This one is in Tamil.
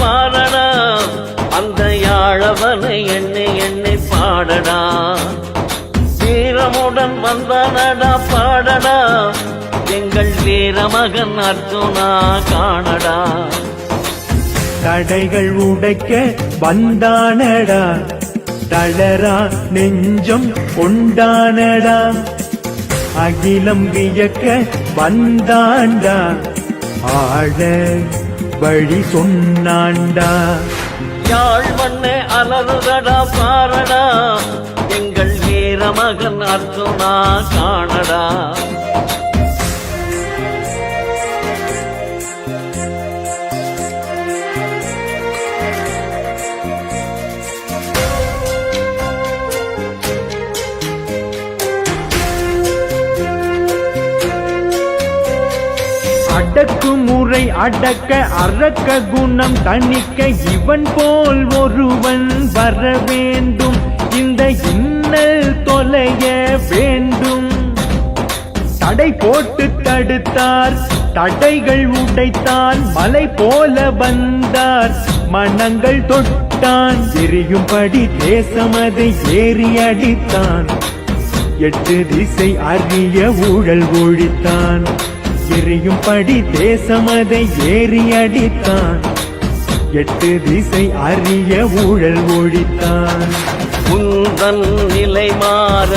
பாடடா. அந்த யாழவனை எண்ணி எண்ணி பாடடா. வீரமுடன் வந்தானடா பாடடா. எங்கள் வீரமகன் அர்ஜுனா காணடா. தடைகள் உடைக்க வந்தானடா. தளரா நெஞ்சம் கொண்டானடா. அகிலம் வியக்க வந்தாண்டா. ஆழ வழி சொன்னாண்டா. யாழ் மண்ணே அலறுதடா பாரடா. எங்கள் வீரமகன் அர்ஜுனா காணடா. அடக்குமுறை அடக்க அறக்க குணம் தணிக்க இவன் போல் ஒருவன் வர வேண்டும். இந்த இன்னல் தொலைய வேண்டும். தடை போட்டு தடுத்தார் தடைகள் உடைத்தான் மலை போல வந்தார். மனங்கள் தொட்டான் எரியும்படி அதை ஏறி அடித்தான். எட்டு திசை அறிய ஊழல் ஒழித்தான். எரியும்படி தேசமதை ஏறி அடித்தான். எட்டு திசை அறிய ஊழல் ஒழித்தான். உந்தன் நிலை மாற